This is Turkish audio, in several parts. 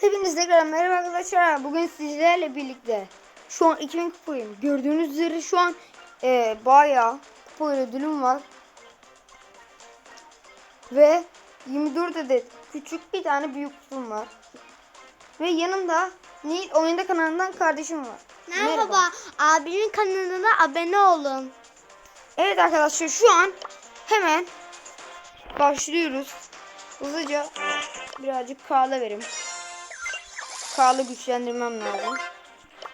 Hepiniz tekrar merhaba arkadaşlar. Bugün sizlerle birlikte şu an 2000 kupayım. Gördüğünüz üzere şu an e, bayağı kupa ödülüm var. Ve 24 adet küçük bir tane büyük kutum var. Ve yanımda Nil Oyunda kanalından kardeşim var. Merhaba. Abimin kanalına abone olun. Evet arkadaşlar şu an hemen başlıyoruz. Hızlıca birazcık Karl'a verim. Karl'ı güçlendirmem lazım.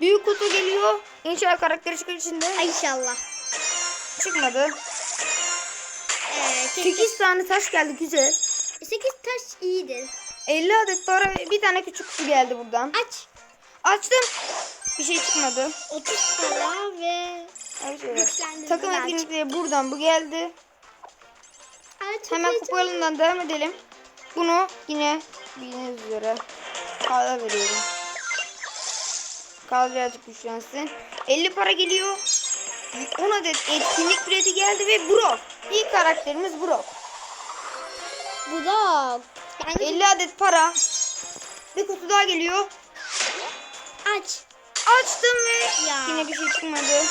Büyük kutu geliyor. İnşallah karakteri çıkar içinde. Ay İnşallah. Çıkmadı. Ee, 8 tane taş geldi güzel. 8 taş iyidir. 50 adet para bir tane küçük kutu geldi buradan. Aç. Açtım. Bir şey çıkmadı. 30 para ve Evet, evet. Güçlendirme Takım etkinlikleri buradan bu geldi. Çok Hemen kupalarından devam edelim. Bunu yine bildiğiniz üzere Karl'a veriyorum. Karl birazcık güçlensin. 50 para geliyor. 10 adet etkinlik bileti geldi ve Brock. İlk karakterimiz Brock. Bu da. Ben 50 adet para. Bir kutu daha geliyor. aç. Açtım ve Ya. yine bir şey çıkmadı.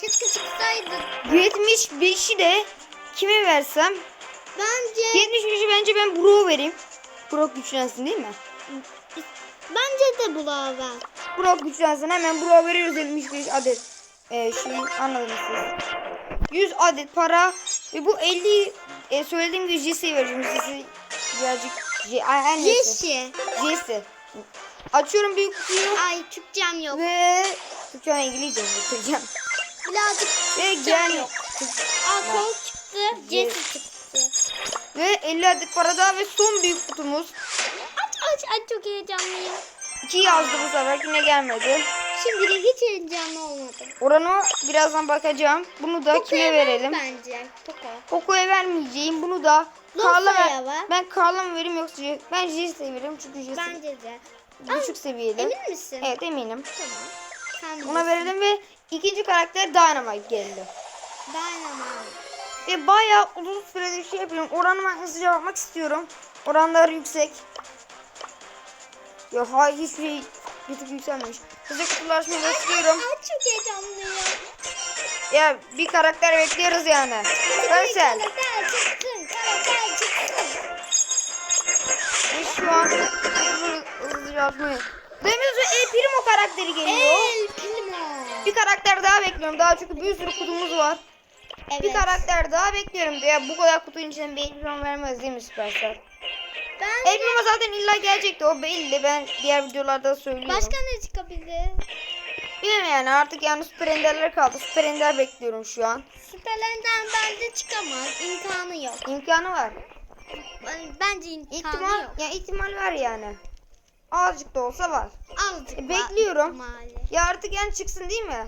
Keşke çıksaydı. 75'i de kime versem? Bence 75'i bence ben Brock'a vereyim. Brock güçlensin değil mi? Bence de bulağı ver. Brock güçlensin hemen Brock'a veriyoruz 75 adet. Ee, şey anladınız siz. 100 adet para ve bu 50 e, söylediğim gibi Jesse'ye vereceğim. Jesse birazcık Je, ay, her neyse. Yeşil. Jesse. Açıyorum büyük kutuyu Ay Türkçem yok. ve Türkçe İngilizce getireceğim. Birazcık Ve Türkçem gel yok. Aa kol çıktı. Jesse çıktı. ve 50 adet para daha ve son büyük kutumuz. Aç aç aç çok heyecanlıyım. 2 yazdı bu sefer yine gelmedi. Şimdilik hiç heyecanlı olmadım. Oranı birazdan bakacağım. Bunu da kime Poco'ya ver verelim? Bence. Poco. Poco'ya vermeyeceğim. Bunu da Karl'a ver. Ben Karl'a mı vereyim yoksa ben Jesse'ye veririm çünkü Jesse Bence de. düşük seviyeli. Emin misin? Evet eminim. Tamam. Sen Ona verelim ve ikinci karakter Dynamite geldi. Dynamite. Ve bayağı uzun süredir şey yapıyorum. Oranıma hızlıca bakmak istiyorum. Oranlar yüksek. Ya hayır hiçbir şey bir tık yükselmemiş. Hızlı kutulaşmayı istiyorum. Ay çok heyecanlıyım. Ya bir karakter bekliyoruz yani. Çıksın. Ve şu an hızlı hızlıca atmayı. Demiyoruz El Primo karakteri geliyor. El Primo. Bir karakter daha bekliyorum. Daha çünkü bir sürü kutumuz var. Evet. Bir karakter daha bekliyorum. Ya bu kadar kutunun içine bir Primo vermez değil mi Supercell? Ben El Primo zaten illa gelecekti. O belli. Ben diğer videolarda söylüyorum. Başka ne çıkabilir? Bilmiyorum yani artık yani Süper Ender'ler kaldı. Süper Ender bekliyorum şu an. Süperlenden bence çıkamaz. İmkanı yok. İmkanı var. Ben- Bence imkanı İhtimal, yok. ya ihtimal var yani. Azıcık da olsa var. Azıcık E, bekliyorum. ihtimali. Ya artık yani çıksın değil mi?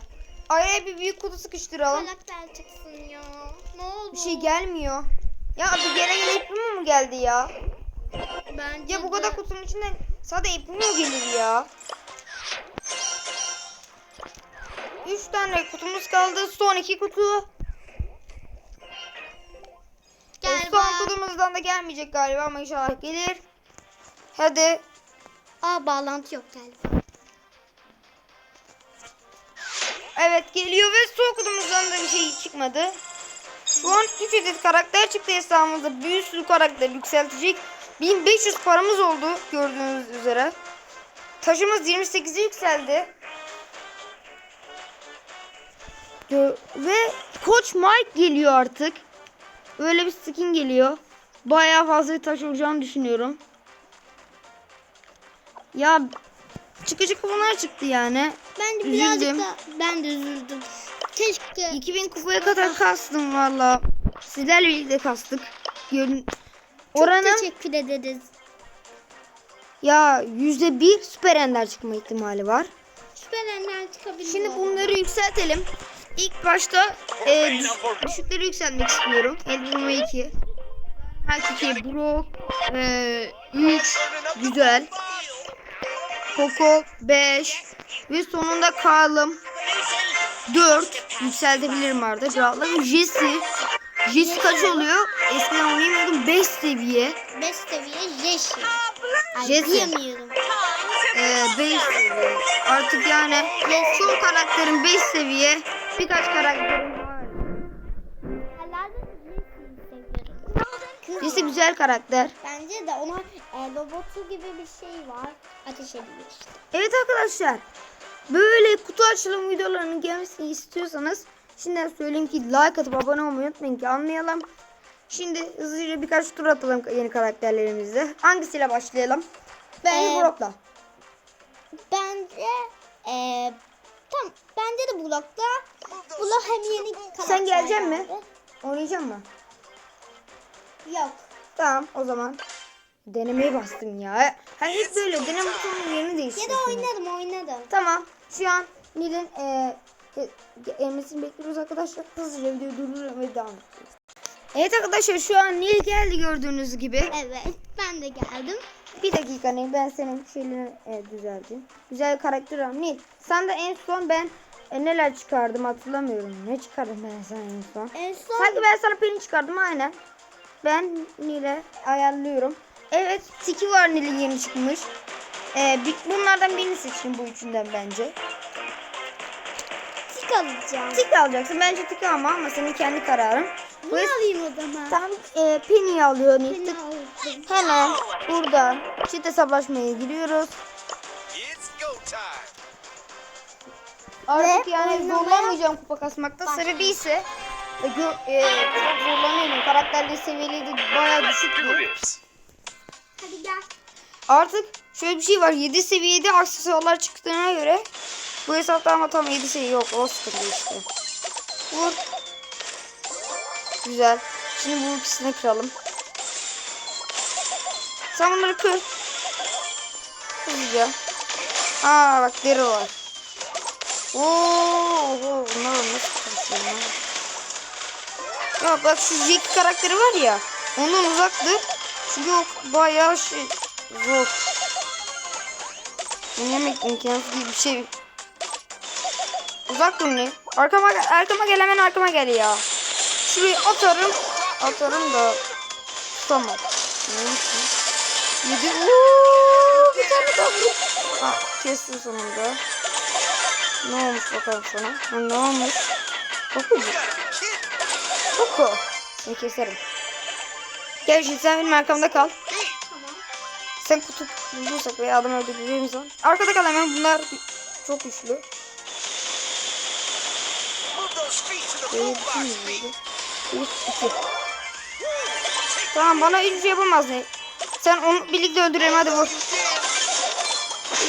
Araya bir büyük kutu sıkıştıralım. Karakter çıksın ya. Ne oldu? Bir şey gelmiyor. Ya bir gene ipim mu geldi ya? Bence Ya bu de. kadar kutunun içinden sadece ipim mi gelir ya? 3 tane kutumuz kaldı. Son iki kutu. E, son kutumuzdan da gelmeyecek galiba ama inşallah gelir. Hadi. Aa bağlantı yok galiba. Evet geliyor ve son kutumuzdan da bir şey çıkmadı. Şu an 3 adet karakter çıktı hesabımızda. Bir sürü karakter yükseltecek. 1500 paramız oldu gördüğünüz üzere. Taşımız 28'e yükseldi. Ve Koç Mike geliyor artık. Öyle bir skin geliyor. Bayağı fazla bir taş olacağını düşünüyorum. Ya çıkıcı kupalar çıktı yani. Bence Üzüldüm. birazcık da ben de üzüldüm. Keşke 2000 kupaya kadar kastım valla. Sizlerle birlikte kastık. Görün çok Oranın teşekkür ederiz. ya yüzde bir süper ender çıkma ihtimali var. Süperenden çıkabilir. Şimdi bunları yükseltelim. İlk başta e, düş- düşükleri yükseltmek istiyorum. Elbirma 2. Belki 2, Brock, e, 3, güzel. Coco 5 ve sonunda Karl'ım 4 yükseltebilirim artık rahatla ve Jesse Jesse kaç oluyor? Eskiden oynayamıyordum 5 seviye. 5 seviye yeşil. Ay Jesse. diyemiyorum. seviye. Artık yani çoğu karakterin 5 seviye. Birkaç karakterin var. Jesse güzel karakter. Bence de ona e, robotu gibi bir şey var. Ateş ediyor işte. Evet arkadaşlar. Böyle kutu açılım videolarının gelmesini istiyorsanız şimdiden söyleyeyim ki like atıp abone olmayı unutmayın ki anlayalım. Şimdi hızlıca birkaç tur atalım yeni karakterlerimizle. Hangisiyle başlayalım? Ben Ee, Brock'la. Bence e, tam bence de Bulak'ta Bulak hem yeni karakter Sen geleceksin mi? Oynayacak mı? Yok. Tamam o zaman. Denemeye bastım ya. Her hep böyle deneme butonunun yerini Ya değiştiriyorsun. da oynadım oynadım. Tamam. Şu an Nil'in e, gelmesini bekliyoruz arkadaşlar. Hızlıca videoyu durduruyorum ve devam ediyoruz. Evet arkadaşlar şu an Nil geldi gördüğünüz gibi. Evet ben de geldim. Bir dakika Nil ben senin şeylerini e, düzelteyim. Güzel bir karakter al. Nil sen de en son ben e, neler çıkardım hatırlamıyorum. Ne çıkardım ben sana en son? En son Sanki ben sana peni çıkardım aynen. Ben Nil'e ayarlıyorum. Evet Tiki var Nil'in yeni çıkmış. Bi- bunlardan birini seçin bu üçünden bence. Tik alacağım. Tik alacaksın. Bence tik alma ama senin kendi kararın. Bu Ne alayım o zaman? tam e, Penny'yi alıyor aldım. Hemen burada çift hesaplaşmaya giriyoruz. It's go time. Artık Ve yani oynamaya zorlamayacağım kupa kasmakta. Sebebi ise e, gö- e, çok zorlanıyorum. Karakterli seviyeli de bayağı düşük. Hadi gel. Artık şöyle bir şey var. 7 seviyede aksesuarlar çıktığına göre bu hesapta ama tam 7 seviye yok. O sıkıntı işte. Vur. Güzel. Şimdi bu ikisini kıralım. Sen bunları kır. Hızlıca. Aa bak deri var. Oo, oo bunlar nasıl konuşuyor? Ya bak şu Jack karakteri var ya. Ondan uzak dur. Çünkü o bayağı şey zor. Yemek imkansız gibi bir şey. Uzak ne? Arkama, arkama gel hemen arkama gel ya. Şurayı atarım. Atarım da tutamam. Yedi. Uuu, bir tane daha vur. Ha, kestim sonunda. Ne olmuş bakalım sana? Ha, ne olmuş? Kokucu. Koku. Seni keserim. Gel şimdi sen benim arkamda kal. Sen kutu bulduysak veya adam öldüreceğimiz zaman. Arkada kal hemen bunlar çok güçlü. Tamam bana hiçbir şey yapamaz ne? Sen onu birlikte öldürelim hadi vur.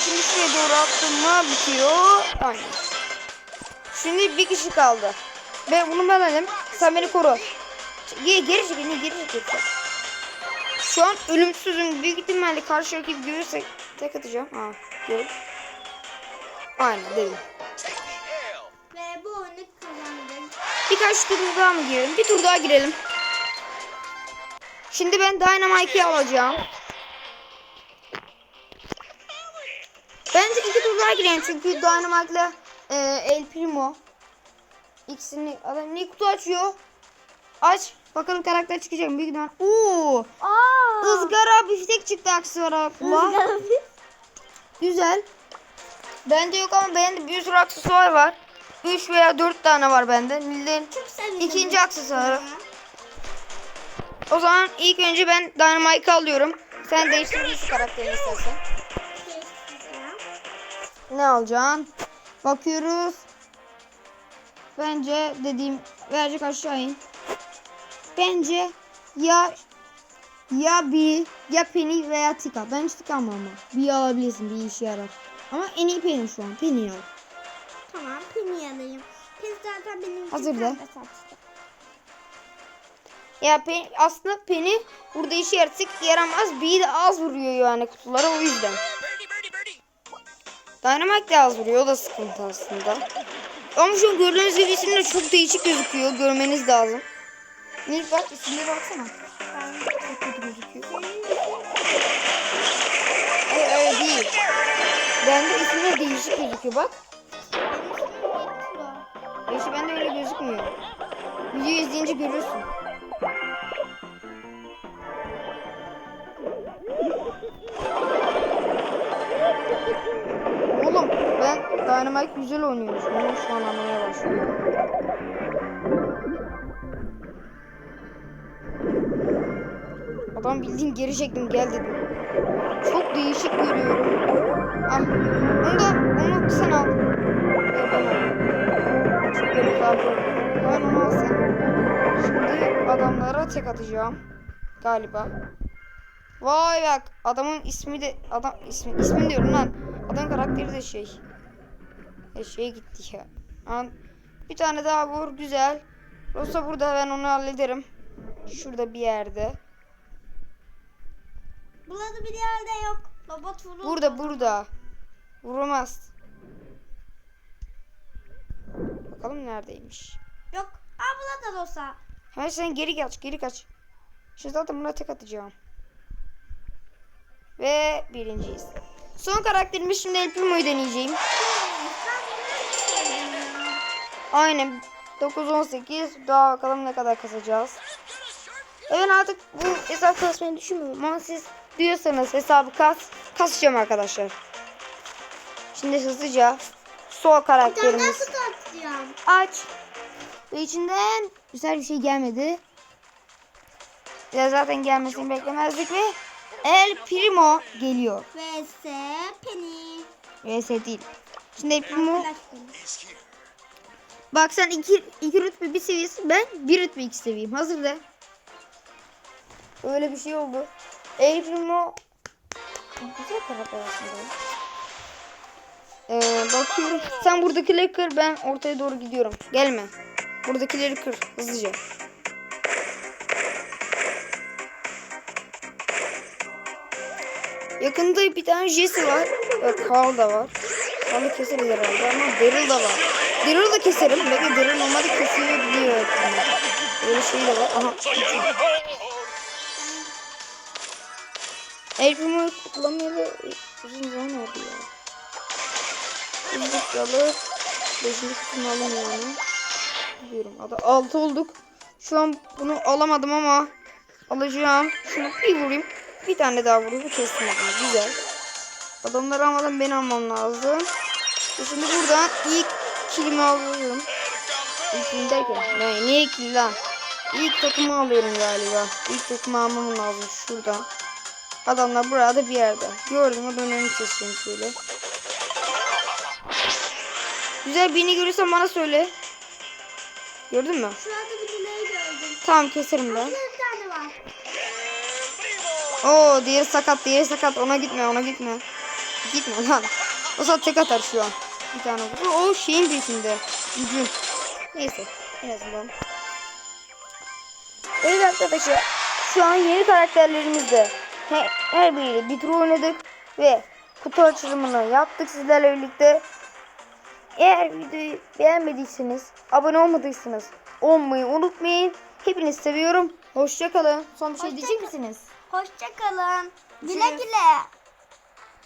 Şimdi şuraya doğru attım mı bitiyor. Aynen. Şimdi bir kişi kaldı. Ben bunu ben alayım. Sen beni koru. Geri, geri çekil, geri çekil. Şu an ölümsüzüm. Büyük ihtimalle karşı rakip görürsek tek atacağım. Ha, gör. Aynen değil. Birkaç tur daha mı girelim? Bir tur daha girelim. Şimdi ben Dynamite'i alacağım. Bence iki tur daha girelim çünkü Dynamite'la e, El Primo ikisini adam ne kutu açıyor? Aç. Bakalım karakter çıkacak mı? Büyük ihtimal. Oo! Aa. Izgara biftek çıktı aksesuara. Güzel. Bende yok ama bende bir sürü aksesuar var. 3 veya 4 tane var bende. Sevindim. ikinci aksesuarı. O zaman ilk önce ben Dynamite'ı alıyorum. Sen değiştirebilirsin karakterini istersen. Ne alacaksın? Bakıyoruz. Bence dediğim verecek aşağı in. Bence ya ya bir ya Penny veya Tika. Ben hiç Tika almam ama. Bir alabilirsin bir işe yarar. Ama en iyi Penny şu an. Penny al. Alayım. Pin zaten benim Hazır de. Ya Penny, aslında Penny burada işe yaratacak yaramaz. Bir de az vuruyor yani kutulara o yüzden. Dynamite de az vuruyor. O da sıkıntı aslında. Ama şu gördüğünüz gibi isim de çok değişik gözüküyor. Görmeniz lazım. Nil bak isimlere baksana. Çok kötü gözüküyor. Hayır öyle değil. Bende isimler değişik gözüküyor bak. Ya işte bende öyle gözükmüyor. Videoyu izleyince görürsün. Dynamite güzel oynuyormuş. Onu şu an anlamaya başlıyorum. Adam bildiğin geri çektim gel dedim. Çok değişik görüyorum. Ah, onu da onu sen al. Ya ben onu. Şimdi adamlara tek atacağım. Galiba. Vay bak adamın ismi de adam ismi ismi diyorum lan. Adam karakteri de şey. E şey gitti ya. An bir tane daha vur güzel. Rosa burada ben onu hallederim. Şurada bir yerde. Burada bir yerde yok. Robot vurur. Burada burada. Vuramaz. Bakalım neredeymiş. Yok. Aa burada da olsa. Hemen sen geri kaç geri kaç. Şimdi zaten buna tek atacağım. Ve birinciyiz. Son karakterimiz şimdi El Primo'yu deneyeceğim. Aynen 9-18 daha bakalım ne kadar kasacağız. Evet artık bu hesap kasmayı düşünmüyorum ama siz diyorsanız hesabı kas, kasacağım arkadaşlar. Şimdi hızlıca sol karakterimiz aç. Ve içinden güzel bir şey gelmedi. Ya zaten gelmesini beklemezdik ve El Primo geliyor. VS Penny. VS değil. Şimdi El Primo. Bak sen iki, iki rütbe bir seviyesi ben bir rütbe iki seviyeyim. Hazır de. Öyle bir şey oldu. El Primo güzel karakter aslında. Ee, bakıyorum. Sen buradakileri kır ben ortaya doğru gidiyorum. Gelme. Buradakileri kır hızlıca. Yakında bir tane Jesse var. Ve Carl da var. Carl'ı keseriz herhalde ama Daryl da var. Daryl'ı da keserim. Belki Daryl normalde kesilebiliyor. Öyle şey de var. Aha. El Primo'yu kullanmayalı uzun zaman oldu ya. Alıp Beşinci alayım yani. Diyorum. Ada altı olduk. Şu an bunu alamadım ama alacağım. Şunu bir vurayım. Bir tane daha vurayım. Kestim adamı. Güzel. Adamları almadan beni almam lazım. Ve Şimdi buradan ilk kilimi alıyorum. İlk derken. Ne, niye kill lan? İlk takımı alıyorum galiba. İlk takımı almam lazım şuradan. Adamlar burada bir yerde. Gördüm o dönemi keseyim şöyle. Güzel birini görürsen bana söyle. Gördün mü? Şurada bir dileği gördüm. Tamam keserim ben. Bir tane var. Oo diğeri sakat diğeri sakat ona gitme ona gitme. Gitme lan. O saat tek atar şu an. Bir tane vurur. O şeyin peşinde. Gücün. Neyse en azından. Evet arkadaşlar. Şu an yeni karakterlerimizde. Her, her biriyle bir tur oynadık. Ve kutu açılımını yaptık sizlerle birlikte. Eğer videoyu beğenmediyseniz, abone olmadıysanız olmayı unutmayın. Hepinizi seviyorum. Hoşçakalın. Son bir şey diyecek misiniz? Hoşça kalın. Güle Görüşürüz. güle.